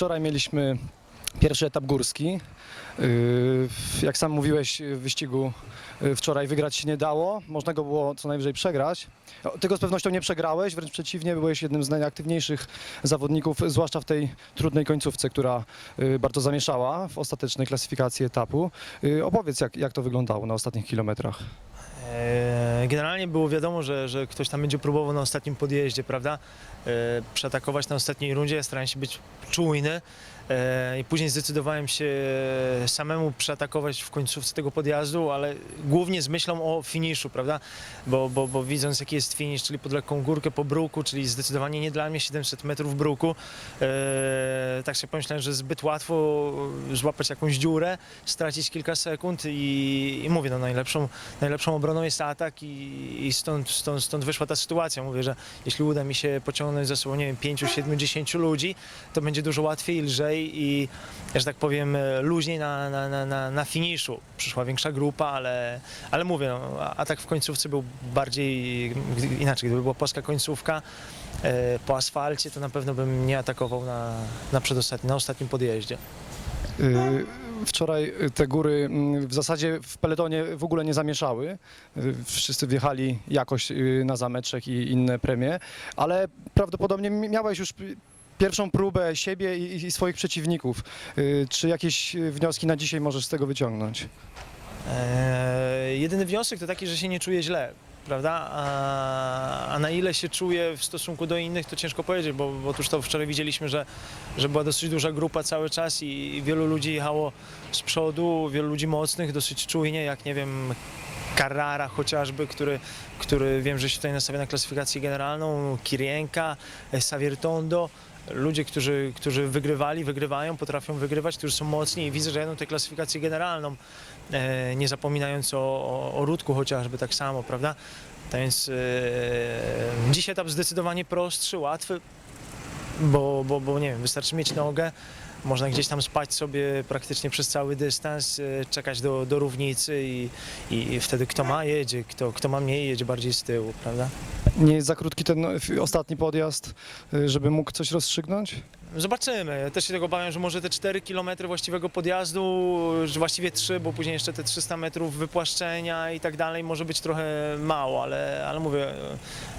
Wczoraj mieliśmy pierwszy etap górski. Yy, Jak sam mówiłeś, w wyścigu yy, wczoraj wygrać się nie dało. Można go było co najwyżej przegrać. Tego z pewnością nie przegrałeś, wręcz przeciwnie, byłeś jednym z najaktywniejszych zawodników, zwłaszcza w tej trudnej końcówce, która yy, bardzo zamieszała w ostatecznej klasyfikacji etapu. Yy, Opowiedz, jak, jak to wyglądało na ostatnich kilometrach. E, Generalnie było wiadomo, że, że ktoś tam będzie próbował na ostatnim podjeździe, prawda? E, Przeatakować na ostatniej rundzie. Starałem się być czujny e, i później zdecydowałem się samemu przeatakować w końcówce tego podjazdu, ale głównie z myślą o finiszu, prawda? Bo, bo, bo widząc jaki jest finisz, czyli pod lekką górkę po bruku, czyli zdecydowanie nie dla mnie 700 metrów bruku, e, tak sobie pomyślałem, że zbyt łatwo złapać jakąś dziurę, stracić kilka sekund i, i mówię, no najlepszą, najlepszą obroną jest atak i, i stąd, stąd, stąd wyszła ta sytuacja. Mówię, że jeśli uda mi się pociągnąć za sobą, nie wiem, 5, 7, 10 ludzi, to będzie dużo łatwiej, lżej i, że tak powiem, e, luźniej na, na, na, na, finiszu. Przyszła większa grupa, ale, ale mówię, no, atak w końcówce był bardziej, inaczej, gdyby była płaska końcówka, e, po asfalcie, to na pewno bym nie atakował na, na przedostatnim, na ostatnim podjeździe. Yy, Wczoraj te góry mm, w zasadzie w peletonie w ogóle nie zamieszały. Y, Wszyscy wjechali jakoś na zameczek i inne premie, ale prawdopodobnie mi- miałeś już pierwszą próbę siebie i, i swoich przeciwników. Y, Czy jakieś y, wnioski na dzisiaj możesz z tego wyciągnąć? Eee, jedyny wniosek to taki, że się nie czuję źle, prawda? A, a na ile się czuję w stosunku do innych, to ciężko powiedzieć, bo, bo otóż to wczoraj widzieliśmy, że, że była dosyć duża grupa cały czas i, i wielu ludzi jechało z przodu, wielu ludzi mocnych, dosyć czujnie, jak nie wiem, Carrara chociażby, który, który wiem, że się tutaj nastawia na klasyfikację generalną, Kirienka, Saviertondo. Ludzie, którzy, którzy wygrywali, wygrywają, potrafią wygrywać, którzy są mocni i widzę, że jadą tę klasyfikację generalną, e, nie zapominając o, o, o Rudku chociażby tak samo, prawda? Tak więc e, dziś etap zdecydowanie prostszy, łatwy, bo, bo, bo nie wiem, wystarczy mieć nogę, można gdzieś tam spać sobie praktycznie przez cały dystans, e, czekać do, do równicy i, i wtedy kto ma jedzie, kto, kto ma mniej jedzie bardziej z tyłu, prawda? Nie jest za krótki ten ostatni podjazd, y, żeby mógł coś rozstrzygnąć? Zobaczymy. Ja też się tego obawiam, że może te 4 km właściwego podjazdu, że właściwie 3, bo później jeszcze te 300 metrów wypłaszczenia i tak dalej może być trochę mało, ale, ale mówię,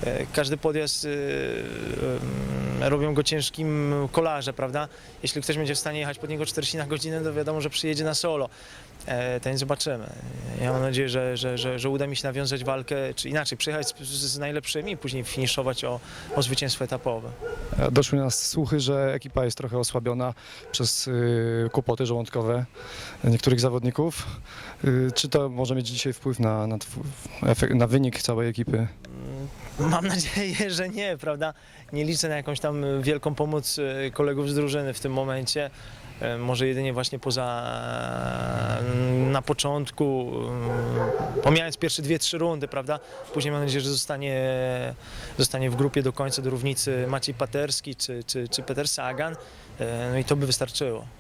e, każdy podjazd e, e, robią go ciężkim kolarze, prawda? Jeśli ktoś będzie w stanie jechać pod niego 40 na godzinę, to wiadomo, że przyjedzie na solo. E, więc zobaczymy. Ja mam nadzieję, że, że, że, że uda mi się nawiązać walkę, czy inaczej, przyjechać z, z najlepszymi i później finiszować o, o zwycięstwo etapowe. E, Doszły nas słuchy, że ekipa jest trochę osłabiona przez y, kłopoty żołądkowe niektórych zawodników. Y, Czy to może mieć dzisiaj wpływ na, na, na wynik całej ekipy? Mam nadzieję, że nie, prawda? Nie liczę na jakąś tam wielką pomoc e, kolegów z drużyny w tym momencie. E, Może jedynie właśnie poza mm, na początku, mm, pomijając pierwsze dwie, trzy rundy, prawda? Później mam nadzieję, że zostanie, zostanie w grupie do końca do równicy Maciej Paterski czy, czy, czy Peter Sagan. E, No i to by wystarczyło.